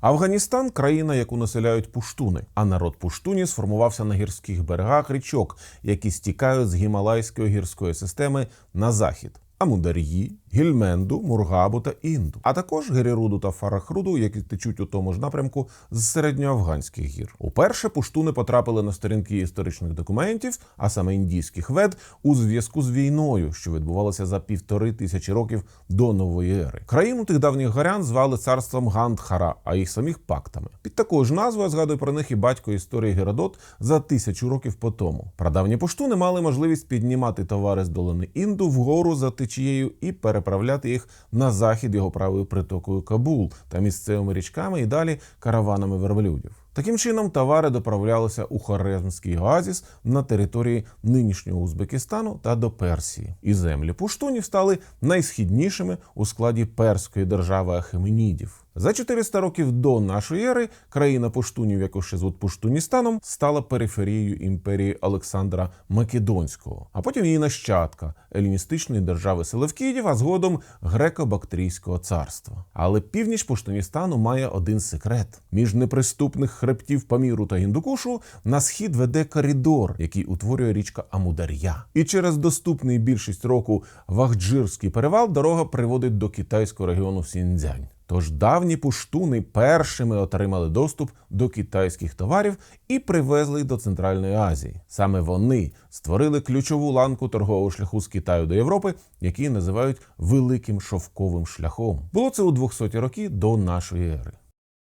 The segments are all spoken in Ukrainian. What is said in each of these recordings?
Афганістан країна, яку населяють пуштуни, а народ пуштуні сформувався на гірських берегах річок, які стікають з гімалайської гірської системи на захід. Амудар'ї, Гільменду, Мургабу та Інду, а також Геріруду та Фарахруду, які течуть у тому ж напрямку з середньоафганських гір. Уперше пуштуни потрапили на сторінки історичних документів, а саме індійських вед, у зв'язку з війною, що відбувалася за півтори тисячі років до нової ери. Країну тих давніх горян звали царством Гандхара, а їх самих пактами. Під такою ж назвою згадує про них і батько історії Геродот за тисячу років по тому. Прадавні пуштуни мали можливість піднімати товари з долини Інду вгору за течією і переправляти їх на захід його правою притокою Кабул та місцевими річками і далі караванами верблюдів. Таким чином, товари доправлялися у Хорезмський оазіс на території нинішнього Узбекистану та до Персії. І землі пуштунів стали найсхіднішими у складі перської держави Ахеменідів. За 400 років до нашої ери країна пуштунів, яку ще звуть Пуштуністаном, стала периферією імперії Олександра Македонського, а потім її нащадка еліністичної держави Селевкідів, а згодом греко-бактрійського царства. Але північ Пуштуністану має один секрет: між неприступних хребтів Паміру та Гіндукушу на схід веде коридор, який утворює річка Амудар'я. І через доступний більшість року Вахджирський перевал дорога приводить до китайського регіону Сіньцзянь. Тож давні пуштуни першими отримали доступ до китайських товарів і привезли до Центральної Азії. Саме вони створили ключову ланку торгового шляху з Китаю до Європи, який називають великим шовковим шляхом. Було це у 200-ті роки до нашої ери.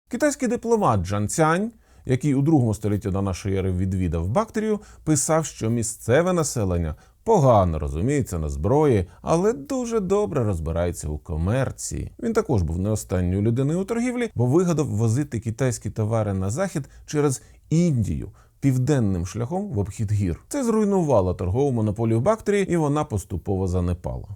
Китайський дипломат Джан Цянь, який у другому столітті до нашої ери відвідав Бактрію, писав, що місцеве населення погано розуміється на зброї, але дуже добре розбирається у комерції. Він також був не останньою людиною у торгівлі, бо вигадав возити китайські товари на захід через Індію. Південним шляхом в обхід гір це зруйнувало торгову монополію Бактрії, і вона поступово занепала.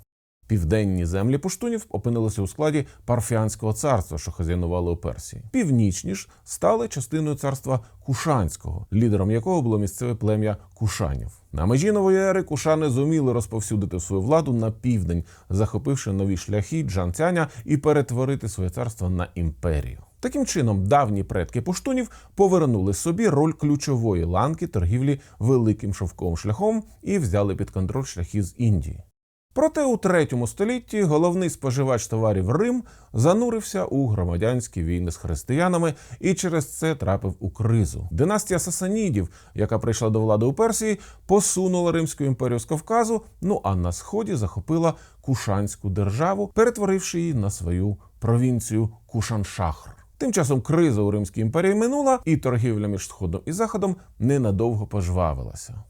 Південні землі пуштунів опинилися у складі Парфіанського царства, що хазяйнувало у Персії. Північні ж стали частиною царства Кушанського, лідером якого було місцеве плем'я Кушанів. На межі нової ери Кушани зуміли розповсюдити свою владу на південь, захопивши нові шляхи Джанцяня і перетворити своє царство на імперію. Таким чином, давні предки пуштунів повернули собі роль ключової ланки торгівлі великим шовковим шляхом і взяли під контроль шляхи з Індії. Проте у третьому столітті головний споживач товарів Рим занурився у громадянські війни з християнами і через це трапив у кризу. Династія Сасанідів, яка прийшла до влади у Персії, посунула Римську імперію з Кавказу. Ну а на сході захопила Кушанську державу, перетворивши її на свою провінцію Кушаншахр. Тим часом криза у Римській імперії минула, і торгівля між сходом і заходом ненадовго пожвавилася.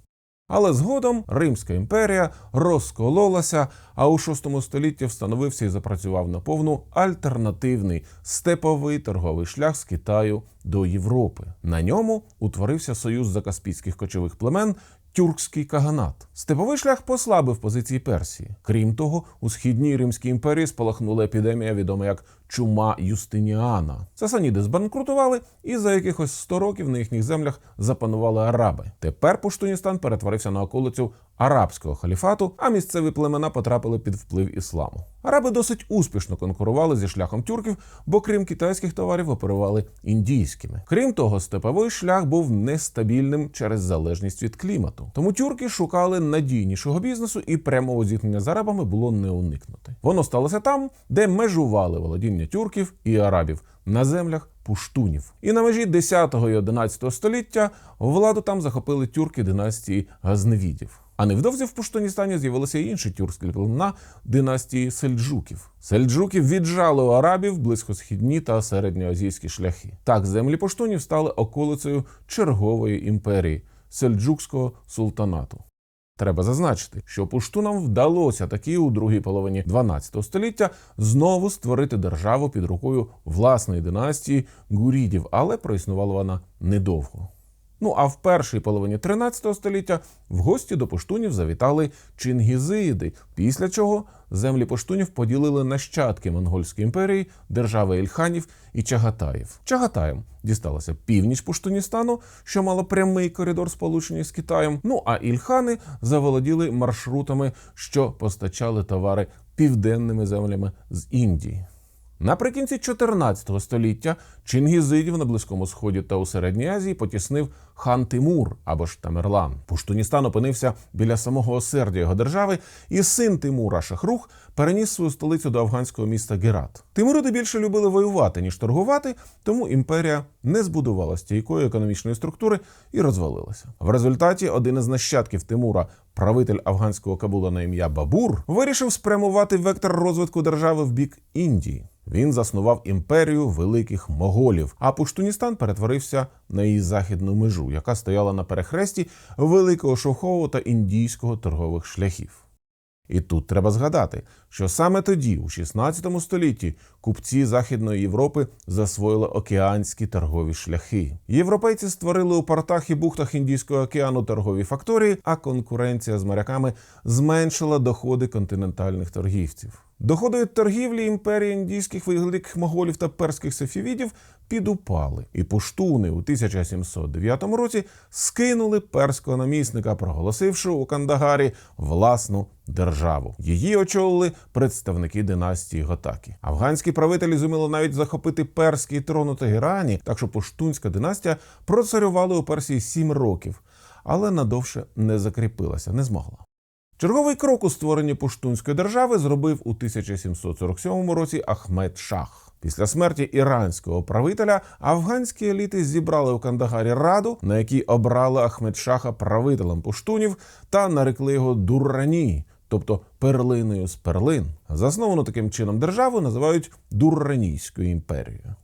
Але згодом Римська імперія розкололася, а у VI столітті встановився і запрацював наповну альтернативний степовий торговий шлях з Китаю до Європи. На ньому утворився союз закаспійських кочових племен. Тюркський каганат. Степовий шлях послабив позиції Персії. Крім того, у східній Римській імперії спалахнула епідемія, відома як чума Юстиніана. Сасаніди збанкрутували, і за якихось 100 років на їхніх землях запанували араби. Тепер Пуштуністан перетворився на околицю арабського халіфату, а місцеві племена потрапили під вплив ісламу. Араби досить успішно конкурували зі шляхом тюрків, бо крім китайських товарів оперували індійськими. Крім того, степовий шлях був нестабільним через залежність від клімату. Тому тюрки шукали надійнішого бізнесу, і прямого зіткнення з арабами було не уникнути. Воно сталося там, де межували володіння тюрків і арабів на землях пуштунів. І на межі 10 і 11 століття владу там захопили тюрки династії Газневідів. А невдовзі в Пуштуністані з'явилися й інші тюркські племена династії сельджуків. Сельджуки віджали у арабів близькосхідні та середньоазійські шляхи. Так землі пуштунів стали околицею чергової імперії сельджукського султанату. Треба зазначити, що пуштунам вдалося таки у другій половині 12 століття знову створити державу під рукою власної династії гурідів, але проіснувала вона недовго. Ну а в першій половині 13 століття в гості до пуштунів завітали чингізиди, після чого землі пуштунів поділили нащадки монгольської імперії, держави Ільханів і Чагатаїв. Чагатаєм дісталася північ Пуштуністану, що мало прямий коридор сполучення з Китаєм. Ну а ільхани заволоділи маршрутами, що постачали товари південними землями з Індії. Наприкінці 14 століття чингізидів на Близькому Сході та у Середній Азії потіснив хан Тимур або ж Тамерлан. Пуштуністан опинився біля самого осердя його держави, і син Тимура Шахрух переніс свою столицю до афганського міста Герат. Тимуриди більше любили воювати ніж торгувати, тому імперія не збудувала стійкої економічної структури і розвалилася. В результаті один із нащадків Тимура, правитель афганського Кабула на ім'я Бабур, вирішив спрямувати вектор розвитку держави в бік Індії. Він заснував імперію великих моголів, а Пуштуністан перетворився на її західну межу, яка стояла на перехресті великого шовхового та індійського торгових шляхів. І тут треба згадати, що саме тоді, у 16 столітті, купці Західної Європи засвоїли океанські торгові шляхи. Європейці створили у портах і бухтах Індійського океану торгові факторії, а конкуренція з моряками зменшила доходи континентальних торгівців. Доходи від торгівлі імперії індійських великих моголів та перських сефівідів підупали, і пуштуни у 1709 році скинули перського намісника, проголосивши у Кандагарі власну державу. Її очолили представники династії Готакі. Афганські правителі зуміли навіть захопити перський трон у Тегерані, так що пуштунська династія процарювала у Персії сім років, але надовше не закріпилася, не змогла. Черговий крок у створенні пуштунської держави зробив у 1747 році Ахмед Шах. Після смерті іранського правителя афганські еліти зібрали у Кандагарі раду, на якій обрали Ахмед Шаха правителем пуштунів та нарекли його Дуррані, тобто перлиною з перлин. Засновану таким чином державу називають Дурранійською імперією.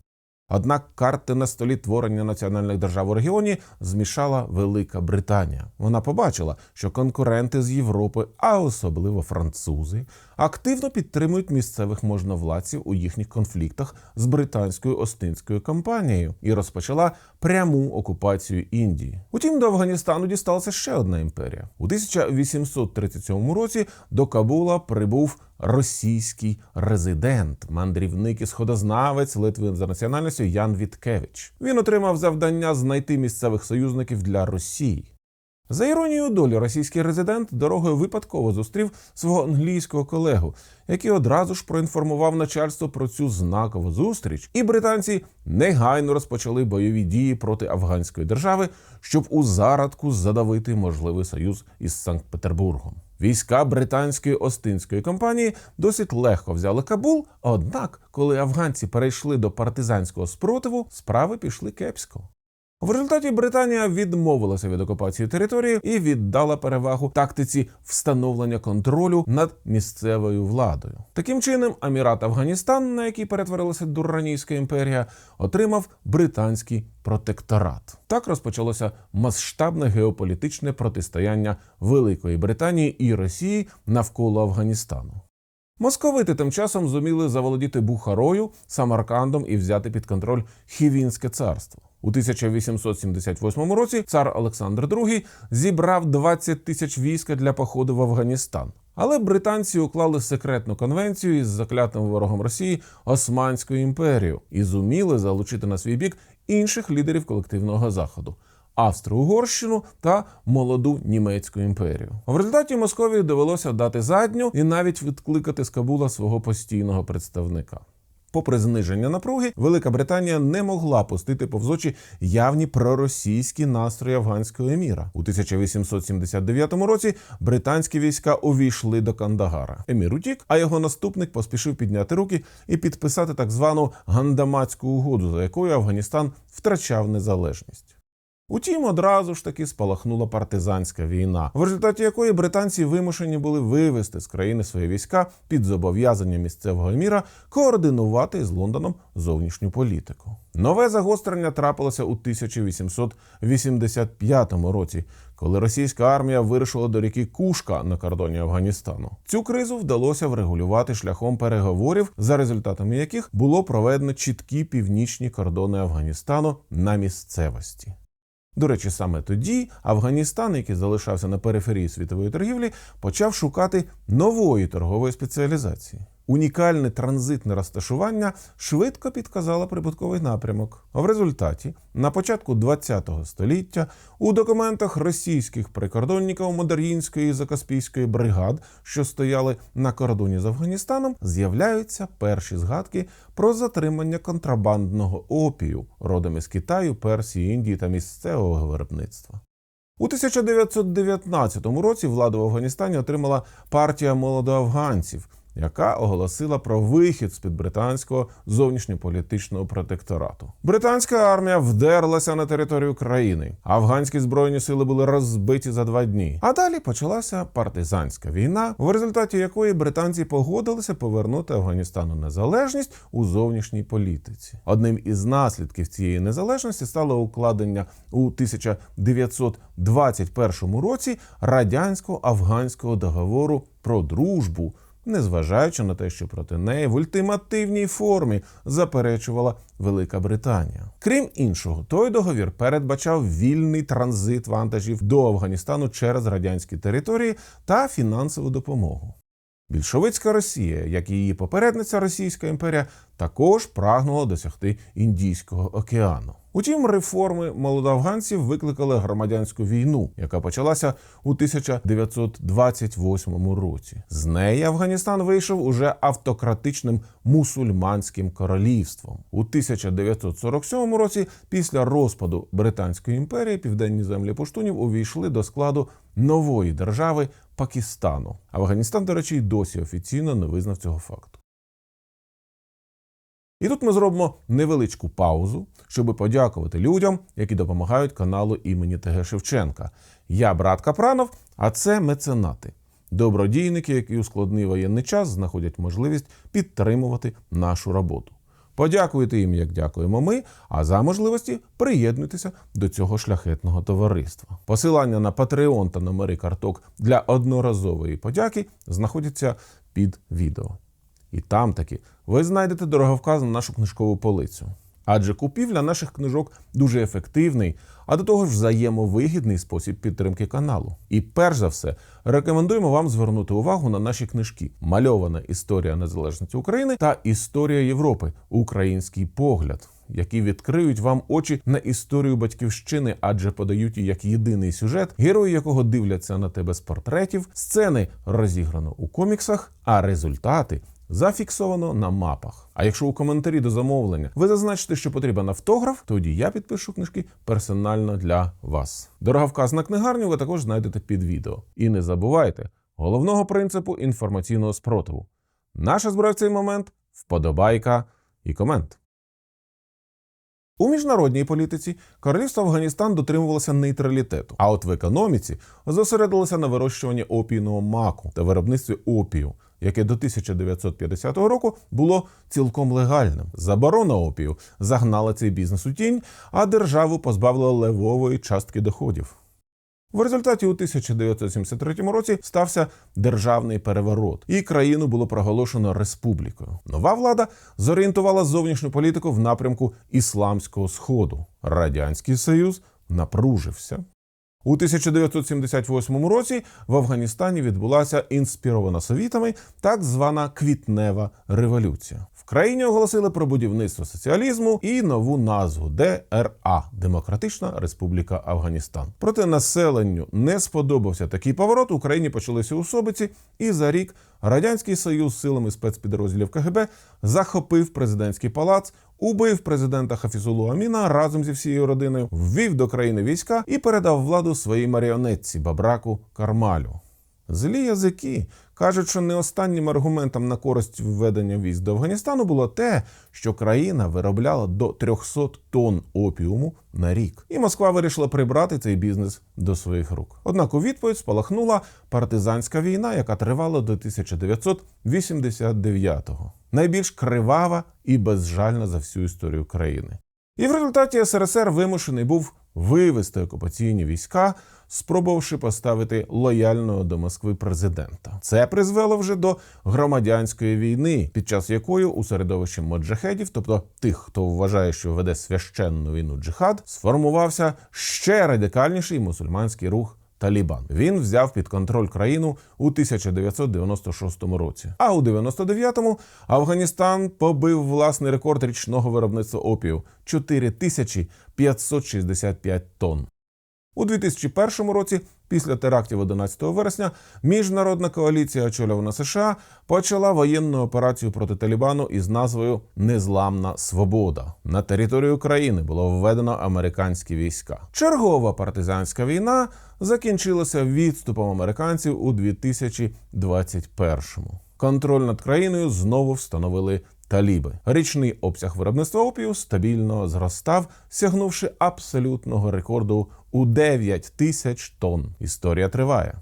Однак карти на столі творення національних держав у регіоні змішала Велика Британія. Вона побачила, що конкуренти з Європи, а особливо французи, активно підтримують місцевих можновладців у їхніх конфліктах з британською Остинською компанією і розпочала пряму окупацію Індії. Утім, до Афганістану дісталася ще одна імперія. У 1837 році до Кабула прибув російський резидент, мандрівник і сходознавець Литвин за національністю Ян Віткевич. Він отримав завдання знайти місцевих союзників для Росії. За іронією долі, російський резидент дорогою випадково зустрів свого англійського колегу, який одразу ж проінформував начальство про цю знакову зустріч, і британці негайно розпочали бойові дії проти афганської держави, щоб у зародку задавити можливий союз із Санкт-Петербургом. Війська британської Остинської компанії досить легко взяли Кабул. Однак, коли афганці перейшли до партизанського спротиву, справи пішли кепсько. В результаті Британія відмовилася від окупації території і віддала перевагу тактиці встановлення контролю над місцевою владою. Таким чином, Амірат Афганістан, на який перетворилася Дурранійська імперія, отримав британський протекторат. Так розпочалося масштабне геополітичне протистояння Великої Британії і Росії навколо Афганістану. Московити тим часом зуміли заволодіти Бухарою, Самаркандом і взяти під контроль Хівінське царство. У 1878 році цар Олександр II зібрав 20 тисяч війська для походу в Афганістан. Але британці уклали секретну конвенцію із заклятим ворогом Росії Османською імперією і зуміли залучити на свій бік інших лідерів колективного заходу. Австро-Угорщину та молоду німецьку імперію. В результаті Московії довелося дати задню і навіть відкликати з Кабула свого постійного представника. Попри зниження напруги, Велика Британія не могла пустити повз очі явні проросійські настрої афганського еміра. У 1879 році британські війська увійшли до Кандагара. Емір утік, а його наступник поспішив підняти руки і підписати так звану гандамацьку угоду, за якою Афганістан втрачав незалежність. Утім, одразу ж таки спалахнула партизанська війна, в результаті якої британці вимушені були вивести з країни свої війська під зобов'язання місцевого міра координувати з Лондоном зовнішню політику. Нове загострення трапилося у 1885 році, коли російська армія вирушила до ріки Кушка на кордоні Афганістану. Цю кризу вдалося врегулювати шляхом переговорів, за результатами яких було проведено чіткі північні кордони Афганістану на місцевості. До речі, саме тоді Афганістан, який залишався на периферії світової торгівлі, почав шукати нової торгової спеціалізації. Унікальне транзитне розташування швидко підказало прибутковий напрямок. В результаті, на початку ХХ століття, у документах російських прикордонників Модар'їнської і Закаспійської бригад, що стояли на кордоні з Афганістаном, з'являються перші згадки про затримання контрабандного опію родом із Китаю, Персії, Індії та місцевого виробництва. У 1919 році владу в Афганістані отримала партія молодоафганців, яка оголосила про вихід з під британського зовнішньополітичного протекторату. Британська армія вдерлася на територію країни. Афганські збройні сили були розбиті за два дні. А далі почалася партизанська війна, в результаті якої британці погодилися повернути Афганістану незалежність у зовнішній політиці. Одним із наслідків цієї незалежності стало укладення у 1921 році радянсько-афганського договору про дружбу незважаючи на те, що проти неї в ультимативній формі заперечувала Велика Британія. Крім іншого, той договір передбачав вільний транзит вантажів до Афганістану через радянські території та фінансову допомогу. Більшовицька Росія, як і її попередниця Російська імперія, також прагнула досягти Індійського океану. Утім, реформи молодоафганців викликали громадянську війну, яка почалася у 1928 році. З неї Афганістан вийшов уже автократичним мусульманським королівством. У 1947 році, після розпаду Британської імперії, південні землі пуштунів увійшли до складу нової держави Пакистану. Афганістан, до речі, й досі офіційно не визнав цього факту. І тут ми зробимо невеличку паузу, щоб подякувати людям, які допомагають каналу імені ТГ Шевченка. Я брат Капранов, а це меценати. Добродійники, які у складний воєнний час знаходять можливість підтримувати нашу роботу. Подякуйте їм, як дякуємо ми. А за можливості приєднуйтеся до цього шляхетного товариства. Посилання на Patreon та номери карток для одноразової подяки знаходяться під відео. І там таки ви знайдете дороговказ на нашу книжкову полицю. Адже купівля наших книжок дуже ефективний, а до того ж взаємовигідний спосіб підтримки каналу. І перш за все рекомендуємо вам звернути увагу на наші книжки: Мальована історія незалежності України та Історія Європи Український погляд, які відкриють вам очі на історію батьківщини, адже подають її як єдиний сюжет, герої якого дивляться на тебе з портретів, сцени розіграно у коміксах, а результати зафіксовано на мапах. А якщо у коментарі до замовлення ви зазначите, що потрібен автограф, тоді я підпишу книжки персонально для вас. Дороговказ на книгарню ви також знайдете під відео. І не забувайте головного принципу інформаційного спротиву. Наша зброя в цей момент вподобайка і комент. У міжнародній політиці королівство Афганістан дотримувалося нейтралітету, а от в економіці зосередилося на вирощуванні опійного маку та виробництві опію, яке до 1950 року було цілком легальним. Заборона опію загнала цей бізнес у тінь, а державу позбавила левової частки доходів. В результаті у 1973 році стався державний переворот, і країну було проголошено республікою. Нова влада зорієнтувала зовнішню політику в напрямку ісламського сходу. Радянський Союз напружився. У 1978 році в Афганістані відбулася інспірована совітами так звана квітнева революція. В країні оголосили про будівництво соціалізму і нову назву ДРА Демократична Республіка Афганістан. Проте населенню не сподобався такий поворот. У країні почалися особиці, і за рік радянський союз силами спецпідрозділів КГБ захопив президентський палац. Убив президента Хафізулу Аміна разом зі всією родиною, ввів до країни війська і передав владу своїй маріонетці Бабраку Кармалю. Злі язики кажуть, що не останнім аргументом на користь введення військ до Афганістану було те, що країна виробляла до 300 тонн опіуму на рік, і Москва вирішила прибрати цей бізнес до своїх рук. Однак у відповідь спалахнула партизанська війна, яка тривала до 1989-го. Найбільш кривава і безжальна за всю історію країни. І в результаті СРСР вимушений був вивести окупаційні війська, спробувавши поставити лояльного до Москви президента. Це призвело вже до громадянської війни, під час якої у середовищі моджахедів, тобто тих, хто вважає, що веде священну війну джихад, сформувався ще радикальніший мусульманський рух Талібан. Він взяв під контроль країну у 1996 році. А у 99-му Афганістан побив власний рекорд річного виробництва опію 4565 тонн. У 2001 році, після терактів 11 вересня, міжнародна коаліція, очолювана США, почала воєнну операцію проти Талібану із назвою Незламна Свобода. На територію країни було введено американські війська. Чергова партизанська війна закінчилася відступом американців у 2021-му. Контроль над країною знову встановили таліби. Річний обсяг виробництва опію стабільно зростав, сягнувши абсолютного рекорду у 9 тисяч тонн. Історія триває.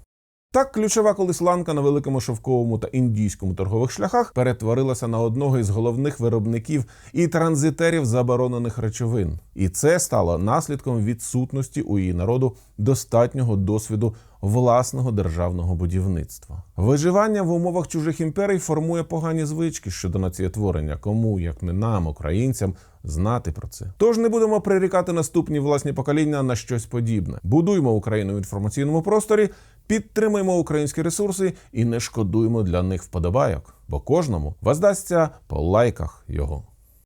Так, ключова колись ланка на великому шовковому та індійському торгових шляхах перетворилася на одного із головних виробників і транзитерів заборонених речовин. І це стало наслідком відсутності у її народу достатнього досвіду власного державного будівництва. Виживання в умовах чужих імперій формує погані звички щодо націєтворення. Кому, як не нам, українцям, знати про це. Тож не будемо прирікати наступні власні покоління на щось подібне. Будуймо Україну в інформаційному просторі, підтримуємо українські ресурси і не шкодуємо для них вподобайок, бо кожному воздасться по лайках його.